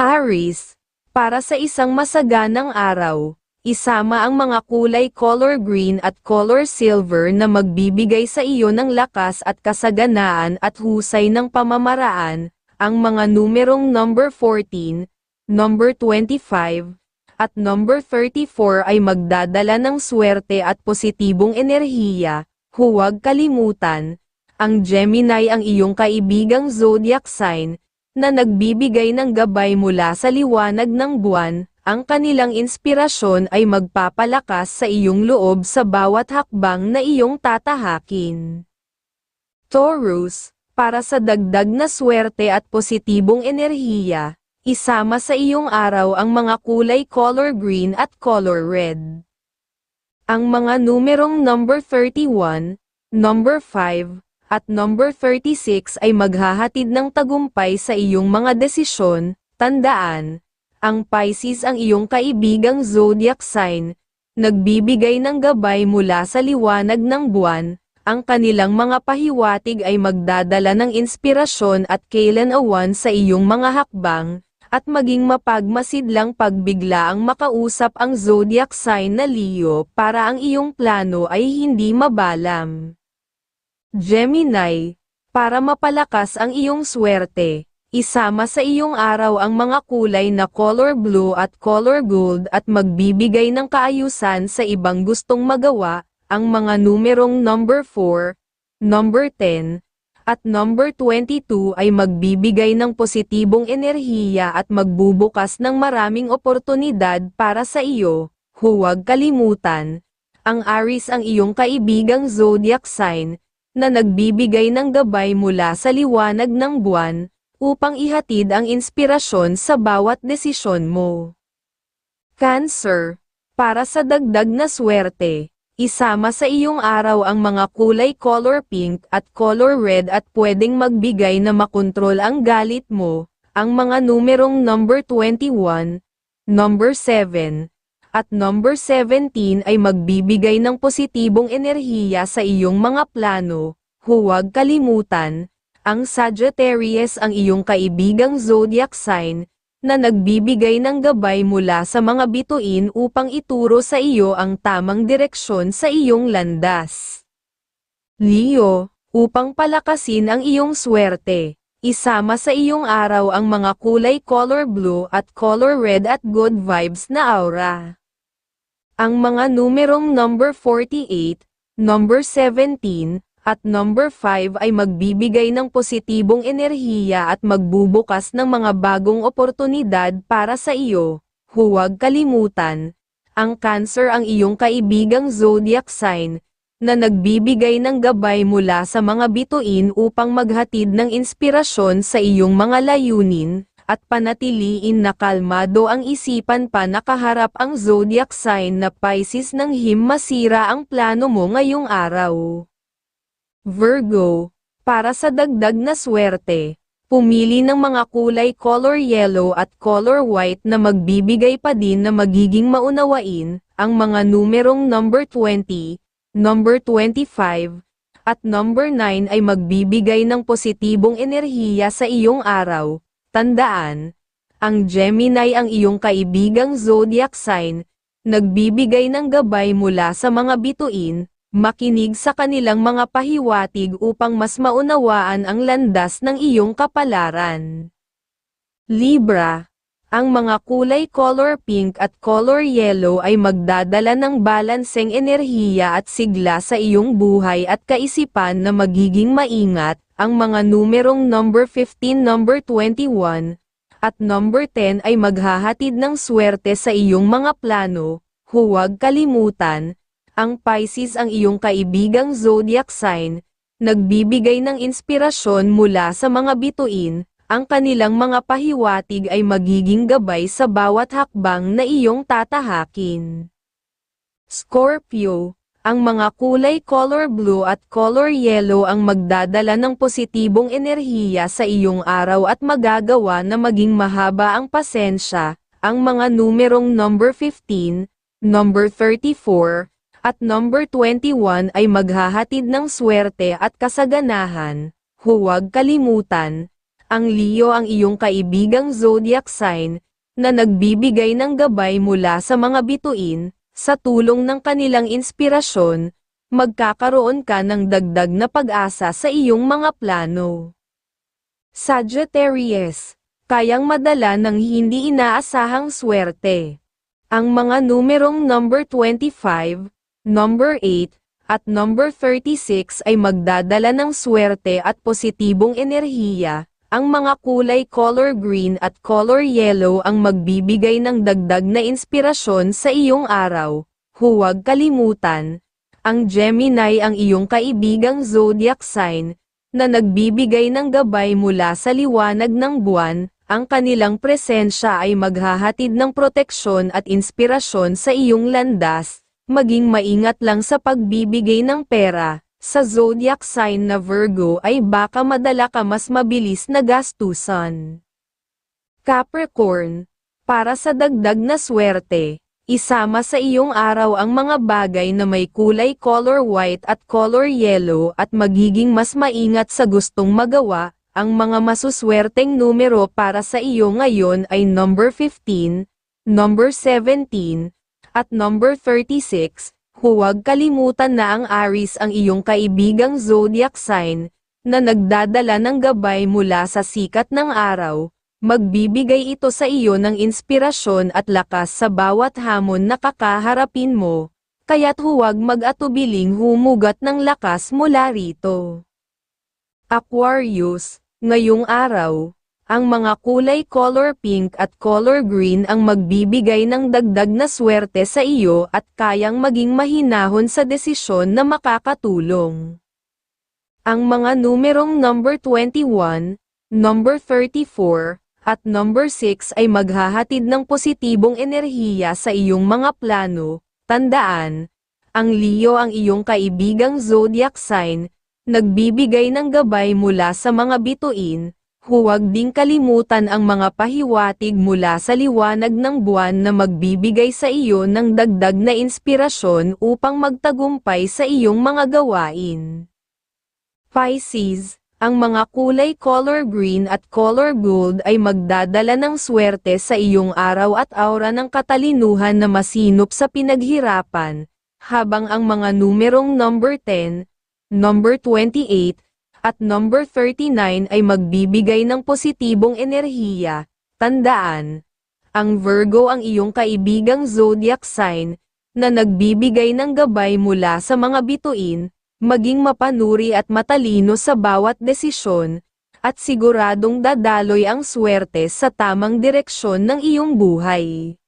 Aries, para sa isang masaganang araw, isama ang mga kulay color green at color silver na magbibigay sa iyo ng lakas at kasaganaan at husay ng pamamaraan, ang mga numerong number 14, number 25, at number 34 ay magdadala ng swerte at positibong enerhiya, huwag kalimutan, ang Gemini ang iyong kaibigang zodiac sign, na nagbibigay ng gabay mula sa liwanag ng buwan, ang kanilang inspirasyon ay magpapalakas sa iyong loob sa bawat hakbang na iyong tatahakin. Taurus, para sa dagdag na swerte at positibong enerhiya, isama sa iyong araw ang mga kulay color green at color red. Ang mga numerong number 31, number 5, at number 36 ay maghahatid ng tagumpay sa iyong mga desisyon, tandaan, ang Pisces ang iyong kaibigang zodiac sign, nagbibigay ng gabay mula sa liwanag ng buwan, ang kanilang mga pahiwatig ay magdadala ng inspirasyon at kailan-awan sa iyong mga hakbang, at maging mapagmasidlang pagbigla ang makausap ang zodiac sign na Leo para ang iyong plano ay hindi mabalam. Gemini, para mapalakas ang iyong swerte, isama sa iyong araw ang mga kulay na color blue at color gold at magbibigay ng kaayusan sa ibang gustong magawa, ang mga numerong number 4, number 10, at number 22 ay magbibigay ng positibong enerhiya at magbubukas ng maraming oportunidad para sa iyo. Huwag kalimutan, ang Aries ang iyong kaibigang zodiac sign, na nagbibigay ng gabay mula sa liwanag ng buwan, upang ihatid ang inspirasyon sa bawat desisyon mo. Cancer, para sa dagdag na swerte, isama sa iyong araw ang mga kulay color pink at color red at pwedeng magbigay na makontrol ang galit mo, ang mga numerong number 21, number 7, at number 17 ay magbibigay ng positibong enerhiya sa iyong mga plano, huwag kalimutan, ang Sagittarius ang iyong kaibigang zodiac sign, na nagbibigay ng gabay mula sa mga bituin upang ituro sa iyo ang tamang direksyon sa iyong landas. Leo, upang palakasin ang iyong swerte, isama sa iyong araw ang mga kulay color blue at color red at good vibes na aura. Ang mga numerong number 48, number 17, at number 5 ay magbibigay ng positibong enerhiya at magbubukas ng mga bagong oportunidad para sa iyo. Huwag kalimutan, ang Cancer ang iyong kaibigang zodiac sign, na nagbibigay ng gabay mula sa mga bituin upang maghatid ng inspirasyon sa iyong mga layunin, at panatiliin na kalmado ang isipan pa nakaharap ang zodiac sign na Pisces nang him masira ang plano mo ngayong araw. Virgo, para sa dagdag na swerte, pumili ng mga kulay color yellow at color white na magbibigay pa din na magiging maunawain, ang mga numerong number 20, number 25, at number 9 ay magbibigay ng positibong enerhiya sa iyong araw, Tandaan, ang Gemini ang iyong kaibigang zodiac sign, nagbibigay ng gabay mula sa mga bituin, makinig sa kanilang mga pahiwatig upang mas maunawaan ang landas ng iyong kapalaran. Libra, ang mga kulay color pink at color yellow ay magdadala ng balanseng enerhiya at sigla sa iyong buhay at kaisipan na magiging maingat, ang mga numerong number 15 number 21, at number 10 ay maghahatid ng swerte sa iyong mga plano, huwag kalimutan, ang Pisces ang iyong kaibigang zodiac sign, nagbibigay ng inspirasyon mula sa mga bituin, ang kanilang mga pahiwatig ay magiging gabay sa bawat hakbang na iyong tatahakin. Scorpio ang mga kulay color blue at color yellow ang magdadala ng positibong enerhiya sa iyong araw at magagawa na maging mahaba ang pasensya. Ang mga numerong number 15, number 34, at number 21 ay maghahatid ng swerte at kasaganahan. Huwag kalimutan, Ang Leo ang iyong kaibigang zodiac sign, na nagbibigay ng gabay mula sa mga bituin, sa tulong ng kanilang inspirasyon, magkakaroon ka ng dagdag na pag-asa sa iyong mga plano. Sagittarius, kayang madala ng hindi inaasahang swerte. Ang mga numerong number 25, number 8, at number 36 ay magdadala ng swerte at positibong enerhiya. Ang mga kulay color green at color yellow ang magbibigay ng dagdag na inspirasyon sa iyong araw. Huwag kalimutan, ang Gemini ang iyong kaibigang zodiac sign, na nagbibigay ng gabay mula sa liwanag ng buwan, ang kanilang presensya ay maghahatid ng proteksyon at inspirasyon sa iyong landas, maging maingat lang sa pagbibigay ng pera. Sa zodiac sign na Virgo ay baka madala ka mas mabilis na gastusan. Capricorn, para sa dagdag na swerte, isama sa iyong araw ang mga bagay na may kulay color white at color yellow at magiging mas maingat sa gustong magawa, ang mga masuswerteng numero para sa iyo ngayon ay number 15, number 17, at number 36, huwag kalimutan na ang Aries ang iyong kaibigang zodiac sign, na nagdadala ng gabay mula sa sikat ng araw, magbibigay ito sa iyo ng inspirasyon at lakas sa bawat hamon na kakaharapin mo, kaya't huwag mag-atubiling humugat ng lakas mula rito. Aquarius, ngayong araw, ang mga kulay color pink at color green ang magbibigay ng dagdag na swerte sa iyo at kayang maging mahinahon sa desisyon na makakatulong. Ang mga numerong number 21, number 34, at number 6 ay maghahatid ng positibong enerhiya sa iyong mga plano. Tandaan, ang Leo ang iyong kaibigang zodiac sign, nagbibigay ng gabay mula sa mga bituin, Huwag ding kalimutan ang mga pahiwatig mula sa liwanag ng buwan na magbibigay sa iyo ng dagdag na inspirasyon upang magtagumpay sa iyong mga gawain. Pisces, ang mga kulay color green at color gold ay magdadala ng swerte sa iyong araw at aura ng katalinuhan na masinop sa pinaghirapan, habang ang mga numerong number 10, number 28, at number 39 ay magbibigay ng positibong enerhiya. Tandaan, ang Virgo ang iyong kaibigang zodiac sign, na nagbibigay ng gabay mula sa mga bituin, maging mapanuri at matalino sa bawat desisyon, at siguradong dadaloy ang swerte sa tamang direksyon ng iyong buhay.